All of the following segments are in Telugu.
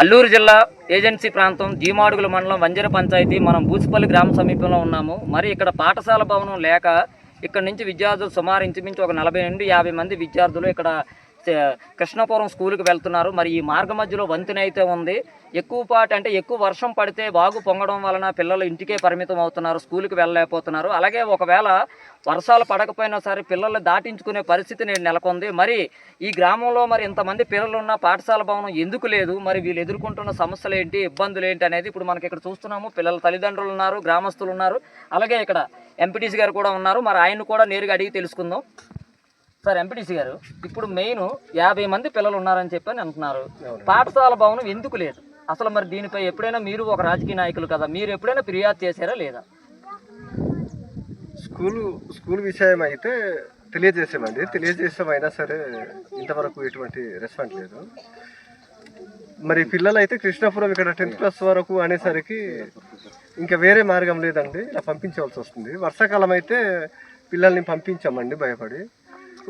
అల్లూరు జిల్లా ఏజెన్సీ ప్రాంతం జీమాడుగుల మండలం వంజర పంచాయతీ. మనం బూసిపల్లి గ్రామ సమీపంలో ఉన్నాము. మరి ఇక్కడ పాఠశాల భవనం లేక ఇక్కడ నుంచి విద్యార్థులు సుమారు ఇంచుమించు ఒక నలభై నుండి యాభై మంది విద్యార్థులు ఇక్కడ కృష్ణాపురం స్కూల్కి వెళ్తున్నారు. మరి ఈ మార్గ మధ్యలో వంతెన అయితే ఉంది. ఎక్కువ పాటు అంటే ఎక్కువ వర్షం పడితే బాగు పొంగడం వలన పిల్లలు ఇంటికే పరిమితం అవుతున్నారు స్కూల్కి వెళ్ళలేకపోతున్నారు. అలాగే ఒకవేళ వర్షాలు పడకపోయినా సరే పిల్లల్ని దాటించుకునే పరిస్థితి నేను నెలకొంది. మరి ఈ గ్రామంలో మరి ఇంతమంది పిల్లలు ఉన్న పాఠశాల భవనం ఎందుకు లేదు? మరి వీళ్ళు ఎదుర్కొంటున్న సమస్యలు ఏంటి? ఇబ్బందులు ఏంటి అనేది ఇప్పుడు మనకి ఇక్కడ చూస్తున్నాము. పిల్లల తల్లిదండ్రులు ఉన్నారు గ్రామస్తులు ఉన్నారు. అలాగే ఇక్కడ ఎంపీటీసీ గారు కూడా ఉన్నారు. మరి ఆయన కూడా నేరుగా అడిగి తెలుసుకుందాం. సార్ ఎంపీటీసీ గారు ఇప్పుడు మెయిన్ యాభై మంది పిల్లలు ఉన్నారని చెప్పని అంటున్నారు. పాఠశాల భవనం ఎందుకు లేదు? అసలు మరి దీనిపై ఎప్పుడైనా మీరు ఒక రాజకీయ నాయకులు కదా మీరు ఎప్పుడైనా ఫిర్యాదు చేశారా లేదా? స్కూల్ స్కూల్ విషయం అయితే తెలియజేసామండి. తెలియజేసామైనా సరే ఇంతవరకు ఎటువంటి రెస్పాన్స్ లేదు. మరి పిల్లలు అయితే కృష్ణాపురం ఇక్కడ టెన్త్ క్లాస్ వరకు అనేసరికి ఇంకా వేరే మార్గం లేదండి. ఇలా పంపించవలసి వస్తుంది. వర్షాకాలం అయితే పిల్లల్ని పంపించామండి భయపడి.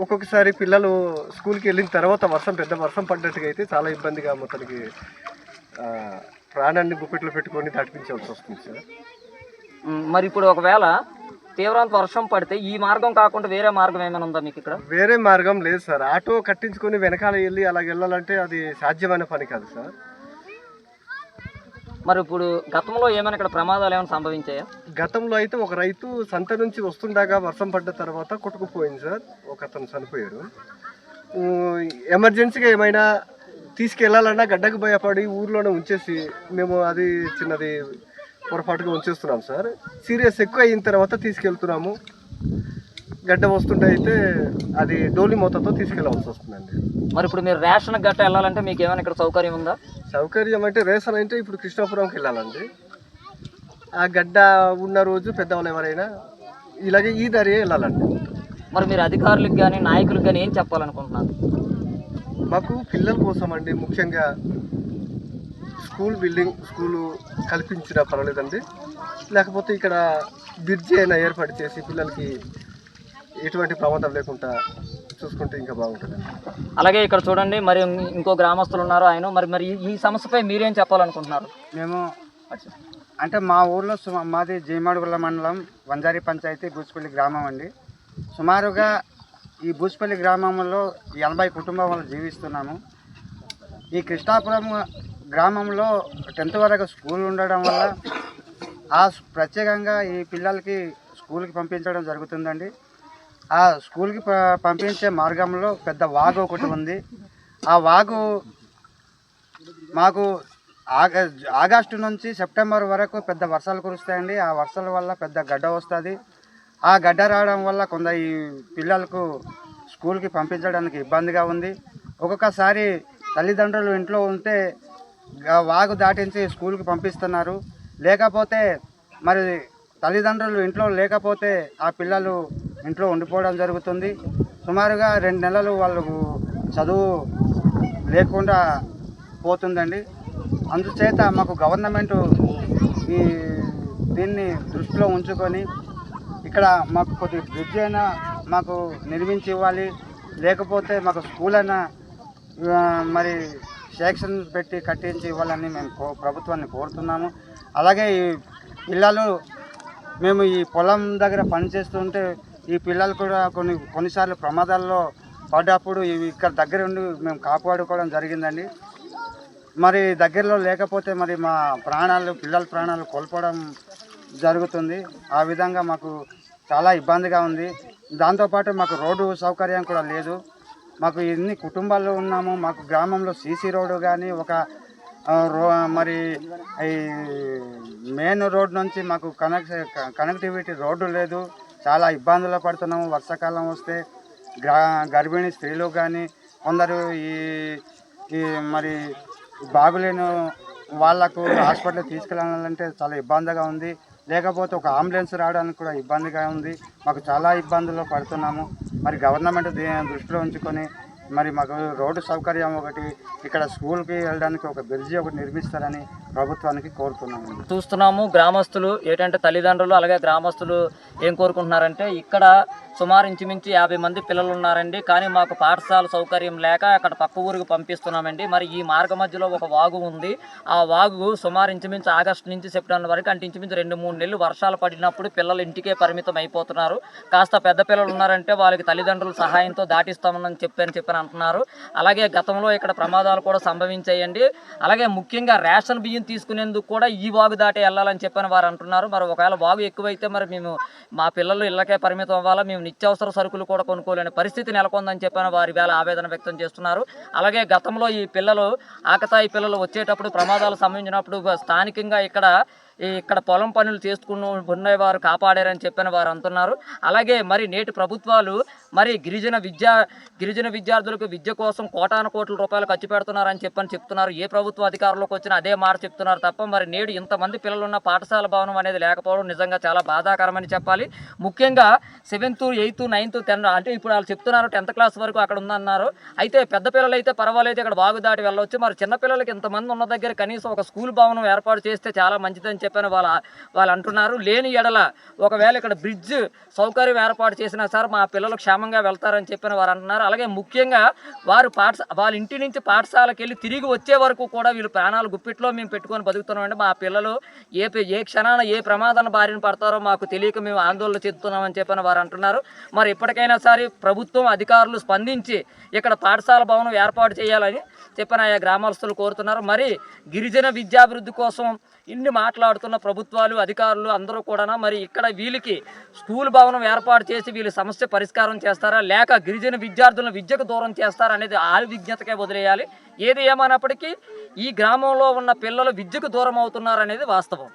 ఒక్కొక్కసారి పిల్లలు స్కూల్కి వెళ్ళిన తర్వాత వర్షం పెద్ద వర్షం పడ్డట్టుగా అయితే చాలా ఇబ్బందిగా మొత్తానికి ప్రాణాన్ని గుప్పెట్లో పెట్టుకొని దాటిపించవలసి వస్తుంది సార్. మరి ఇప్పుడు ఒకవేళ తీవ్రాంత వర్షం పడితే ఈ మార్గం కాకుండా వేరే మార్గం ఏమైనా ఉందా మీకు ఇక్కడ? వేరే మార్గం లేదు సార్. ఆటో కట్టించుకొని వెనకాల వెళ్ళి అలా వెళ్ళాలంటే అది సాధ్యమైన పని కాదు సార్. మరి ఇప్పుడు గతంలో ఏమైనా ఇక్కడ ప్రమాదాలు ఏమైనా సంభవించాయా? గతంలో అయితే ఒక రైతు సంత నుంచి వస్తుండగా వర్షం పడ్డ తర్వాత కొట్టుకుపోయింది సార్. ఒక అతను చనిపోయారు ఎమర్జెన్సీగా ఏమైనా తీసుకెళ్ళాలన్నా గడ్డకు భయపడి ఊర్లోనే ఉంచేసి మేము అది చిన్నది పొరపాటుగా ఉంచేస్తున్నాం సార్. సీరియస్ ఎక్కువ అయిన తర్వాత తీసుకెళ్తున్నాము. గడ్డ వస్తుంటే అయితే అది డోలి మూతతో తీసుకెళ్ళవలసి వస్తుందండి. మరి ఇప్పుడు మీరు రేషన్ గట్ట వెళ్ళాలంటే మీకు ఏమైనా ఇక్కడ సౌకర్యం ఉందా? సౌకర్యం అంటే రేషన్ అంటే ఇప్పుడు కృష్ణాపురంకి వెళ్ళాలండి. ఆ గడ్డ ఉన్న రోజు పెద్దవాళ్ళు ఎవరైనా ఇలాగే ఈ దారి వెళ్ళాలండి. మరి మీరు అధికారులకు కానీ నాయకులకు కానీ ఏం చెప్పాలనుకుంటున్నారు? మాకు పిల్లల కోసం అండి ముఖ్యంగా స్కూల్ బిల్డింగ్ స్కూలు కల్పించినా పర్వాలేదండి. లేకపోతే ఇక్కడ బ్రిడ్జి అయినా ఏర్పాటు చేసి పిల్లలకి ఎటువంటి ప్రమాదం లేకుండా చూసుకుంటే ఇంకా బాగుంటుందండి. అలాగే ఇక్కడ చూడండి మరి ఇంకో గ్రామస్తులు ఉన్నారు ఆయన. మరి మరి ఈ- సమస్యపై మీరేం చెప్పాలనుకుంటున్నారు? మేము అంటే మా ఊర్లో సుమ మాది జీమాడుగుల మండలం వంజారి పంచాయతీ బూచిపల్లి గ్రామం అండి. సుమారుగా ఈ బూచిపల్లి గ్రామంలో ఎనభై కుటుంబాలు జీవిస్తున్నాము. ఈ కృష్ణాపురం గ్రామంలో టెన్త్ వరకు స్కూల్ ఉండడం వల్ల ఆ ప్రత్యేకంగా ఈ పిల్లలకి స్కూల్కి పంపించడం జరుగుతుందండి. ఆ స్కూల్కి ప- పంపించే మార్గంలో పెద్ద వాగు ఒకటి ఉంది. ఆ వాగు మాకు ఆగ ఆగస్టు నుంచి సెప్టెంబర్ వరకు పెద్ద వర్షాలు కురుస్తాయండి. ఆ వర్షాల వల్ల పెద్ద గడ్డ వస్తుంది. ఆ గడ్డ రావడం వల్ల కొంత ఈ పిల్లలకు స్కూల్కి పంపించడానికి ఇబ్బందిగా ఉంది. ఒక్కొక్కసారి తల్లిదండ్రులు ఇంట్లో ఉంటే వాగు దాటించి స్కూల్కి పంపిస్తున్నారు. లేకపోతే మరి తల్లిదండ్రులు ఇంట్లో లేకపోతే ఆ పిల్లలు ఇంట్లో ఉండిపోవడం జరుగుతుంది. సుమారుగా రెండు నెలలు వాళ్ళకు చదువు లేకుండా పోతుందండి. అందుచేత మాకు గవర్నమెంట్ ఈ దీన్ని దృష్టిలో ఉంచుకొని ఇక్కడ మాకు కొద్ది బ్రిడ్జ్ అయినా మాకు నిర్మించి ఇవ్వాలి. లేకపోతే మాకు స్కూల్ అయినా మరి సెక్షన్ పెట్టి కట్టించి ఇవ్వాలని మేము కో ప్రభుత్వాన్ని కోరుతున్నాము. అలాగే ఈ పిల్లలు మేము ఈ పొలం దగ్గర పని చేస్తుంటే ఈ పిల్లలు కూడా కొన్ని కొన్నిసార్లు ప్రమాదాల్లో పడ్డప్పుడు ఇవి ఇక్కడ దగ్గర ఉండి మేము కాపాడుకోవడం జరిగిందండి. మరి దగ్గరలో లేకపోతే మరి మా ప్రాణాలు పిల్లల ప్రాణాలు కోల్పోవడం జరుగుతుంది. ఆ విధంగా మాకు చాలా ఇబ్బందిగా ఉంది. దాంతోపాటు మాకు రోడ్డు సౌకర్యం కూడా లేదు. మాకు ఎన్ని కుటుంబాలు ఉన్నాము మాకు గ్రామంలో సీసీ రోడ్డు కానీ ఒక రో మరి ఈ మెయిన్ రోడ్ నుంచి మాకు కనెక్ట్ కనెక్టివిటీ రోడ్డు లేదు. చాలా ఇబ్బందులు పడుతున్నాము. వర్షాకాలం వస్తే గ్రా గర్భిణీ స్త్రీలు కానీ కొందరు ఈ ఈ మరి బాగులేని వాళ్ళకు హాస్పిటల్ తీసుకెళ్ళాలంటే చాలా ఇబ్బందిగా ఉంది. లేకపోతే ఒక అంబులెన్స్ రావడానికి కూడా ఇబ్బందిగా ఉంది. మాకు చాలా ఇబ్బందులు పడుతున్నాము. మరి గవర్నమెంట్ దృష్టిలో ఉంచుకొని మరి మాకు రోడ్డు సౌకర్యం ఒకటి ఇక్కడ స్కూల్కి వెళ్ళడానికి ఒక బ్రిడ్జి ఒకటి నిర్మిస్తారని ప్రభుత్వానికి కోరుతున్నాము చూస్తున్నాము గ్రామస్తులు ఏంటంటే తల్లిదండ్రులు అలాగే గ్రామస్తులు ఏం కోరుకుంటున్నారంటే ఇక్కడ సుమారు ఇంచుమించు యాభై మంది పిల్లలు ఉన్నారండి. కానీ మాకు పాఠశాల సౌకర్యం లేక అక్కడ పక్క ఊరికి పంపిస్తున్నామండి. మరి ఈ మార్గ మధ్యలో ఒక వాగు ఉంది. ఆ వాగు సుమారు ఇంచుమించు ఆగస్టు నుంచి సెప్టెంబర్ వరకు అంటే ఇంచుమించు రెండు మూడు నెలలు వర్షాలు పడినప్పుడు పిల్లలు ఇంటికే పరిమితం అయిపోతున్నారు. కాస్త పెద్ద పిల్లలు ఉన్నారంటే వాళ్ళకి తల్లిదండ్రుల సహాయంతో దాటిస్తామని చెప్పని చెప్పని అంటున్నారు. అలాగే గతంలో ఇక్కడ ప్రమాదాలు కూడా సంభవించాయండి. అలాగే ముఖ్యంగా రేషన్ బియ్యం తీసుకునేందుకు కూడా ఈ వాగు దాటి వెళ్ళాలని చెప్పని వారు అంటున్నారు. మరి ఒకవేళ వాగు ఎక్కువైతే మరి మేము మా పిల్లలు ఇళ్ళకే పరిమితం అవ్వాలా? మేము నిత్యావసర సరుకులు కూడా కొనుక్కోలేని పరిస్థితి నెలకొందని చెప్పని వారి వేళ ఆవేదన వ్యక్తం చేస్తున్నారు. అలాగే గతంలో ఈ పిల్లలు ఆకతాయి పిల్లలు వచ్చేటప్పుడు ప్రమాదాలు సంభవించినప్పుడు స్థానికంగా ఇక్కడ ఇక్కడ పొలం పనులు చేసుకుని ఉన్నవారు కాపాడారని చెప్పిన వారు అంటున్నారు. అలాగే మరి నేటి ప్రభుత్వాలు మరి గిరిజన విద్యా గిరిజన విద్యార్థులకు విద్య కోసం కోటాను కోట్ల రూపాయలు ఖర్చు పెడుతున్నారని చెప్పని చెప్తున్నారు. ఏ ప్రభుత్వ అధికారంలోకి వచ్చినా అదే మాట చెప్తున్నారు తప్ప మరి నేడు ఇంతమంది పిల్లలు ఉన్న పాఠశాల భవనం అనేది లేకపోవడం నిజంగా చాలా బాధాకరమని చెప్పాలి. ముఖ్యంగా సెవెంత్ ఎయిత్ నైన్త్ టెన్ అంటే ఇప్పుడు వాళ్ళు చెప్తున్నారు టెన్త్ క్లాస్ వరకు అక్కడ ఉందన్నారు. అయితే పెద్ద పిల్లలు అయితే పర్వాలేదు ఇక్కడ బాగు దాటి వెళ్ళవచ్చు మరి చిన్నపిల్లలకి ఇంతమంది ఉన్న దగ్గర కనీసం ఒక స్కూల్ భవనం ఏర్పాటు చేస్తే చాలా మంచిదని చెప్పాను వాళ్ళ వాళ్ళు అంటున్నారు. లేని ఎడల ఒకవేళ ఇక్కడ బ్రిడ్జ్ సౌకర్యం ఏర్పాటు చేసినా సార్ మా పిల్లలు క్షేమంగా వెళ్తారని చెప్పిన వారు అంటున్నారు. అలాగే ముఖ్యంగా వారు పాఠశా వాళ్ళ ఇంటి నుంచి పాఠశాలకు వెళ్ళి తిరిగి వచ్చే వరకు కూడా వీళ్ళు ప్రాణాలు గుప్పిట్లో మేము పెట్టుకొని బతుకుతున్నామండి. మా పిల్లలు ఏ ఏ క్షణాన ఏ ప్రమాదాన్ని బారిన పడతారో మాకు తెలియక మేము ఆందోళన చెందుతున్నామని చెప్పిన వారు అంటున్నారు. మరి ఇప్పటికైనా సరే ప్రభుత్వం అధికారులు స్పందించి ఇక్కడ పాఠశాల భవనం ఏర్పాటు చేయాలని చెప్పిన ఆయా గ్రామస్తులు కోరుతున్నారు. మరి గిరిజన విద్యాభివృద్ధి కోసం ఇన్ని మాట్లాడుతున్న ప్రభుత్వాలు అధికారులు అందరూ కూడా మరి ఇక్కడ వీళ్ళకి స్కూల్ భవనం ఏర్పాటు చేసి వీళ్ళ సమస్య పరిష్కారం చేస్తారా? లేక గిరిజన విద్యార్థులను విద్యకు దూరం చేస్తారా అనేది ఆ విజ్ఞతకే వదిలేయాలి. ఏది ఏమైనప్పటికీ ఈ గ్రామంలో ఉన్న పిల్లలు విద్యకు దూరం అవుతున్నారనేది వాస్తవం.